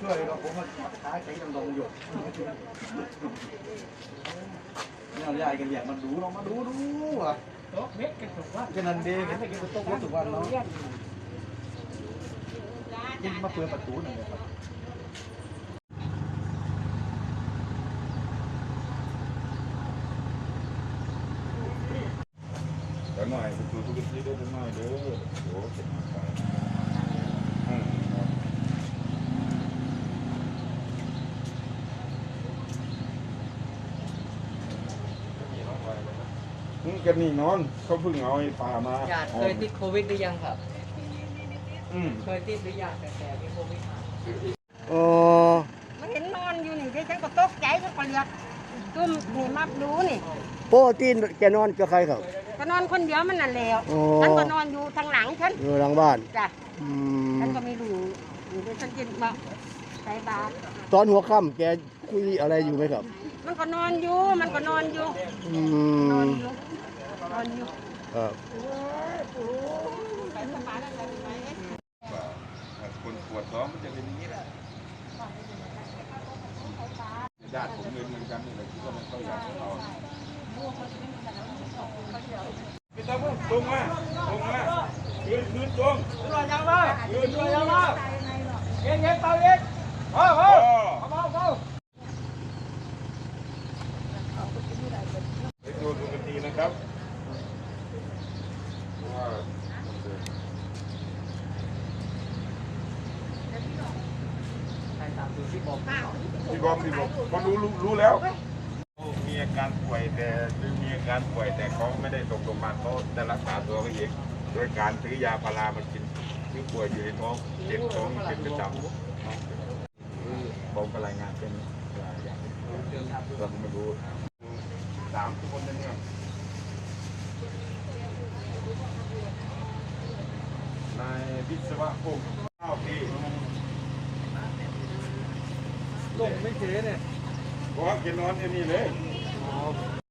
ช่วยเราผมมาขายใจดำดงอยู่เนี่ยยายกันอยากมาดูเรามาดูดูอะโต๊ะเม็ดกันถูกว่าแค่นั้นเองเห็นไหมกินโต๊ะทุกวันเนาะกินมาเปิดประตูหน่อยครับ หน่อยดูทุกทีด้วยหน่อยเด้อโอ้เป็นมาไปอืมครับอืมกันนี่นอนเขาเพิ่งเอาไอ้ปลามาญาติเคยติดโควิดหรือยังครับ อืมเคยติดหรือยังแต่แต่มีโควิดมาอ๋อมันเห็นนอนอยู่นี่ดี๋ยวฉันก็ตกใจฉันก็เรียกตุ้มนี่มาดูนี่โปกติแกนอนกับใครครับ ก็นอนคนเดียวมันนั่นแหล้วอ๋อ ฉันก็นอนอยู่ทางหลังฉันอยู่หลังบ้านจ้ะอืฉันมก็ไม่รู้อยู่เดี๋ยวฉันจะมาใส่บาตรตอนหัวค่ำแกคุยอะไรอยู่ไหมครับมันก็นอนอยู่ มันก็นอนอยู่ อืนอนมอยู่นอนอยู่ ครับคนปวดท้องมันจะเป็นอย่างนี้แหละญาติผมเงินเหมือนกันนี่แหละที่ว่ามันเข้าอยากเอา ไม่ต้องตรงมาตรงมายืนยืนตรงรอยังมายืนรอยังมาเย็นเย็นเตาเย็นโอ้โหอ๋อเอาเบาเบาไปดูดูกันทีนะครับว่าใครตามดูที่บอกพี่บอมพี่บอมเขารู้รู้รู้แล้ว อาการป่วยแต่คือมีอาการป่วยแต่เขาไม่ได้ส่งโรงพยาบาลเขาได้รักษาตัวเขาเองโดยการซื้อยาพารามากินคือป่วยอยู่ในท้องเจ็บท้องเป็นประจำผมก็รายงานเป็นอย่างเราไม่รู้สามคนนั่นเนี่ยนายวิศวะพงศ์ข้าปีลงไม่เฉยเนี่ยเพราะว่าแกนอนที่นี่เลย of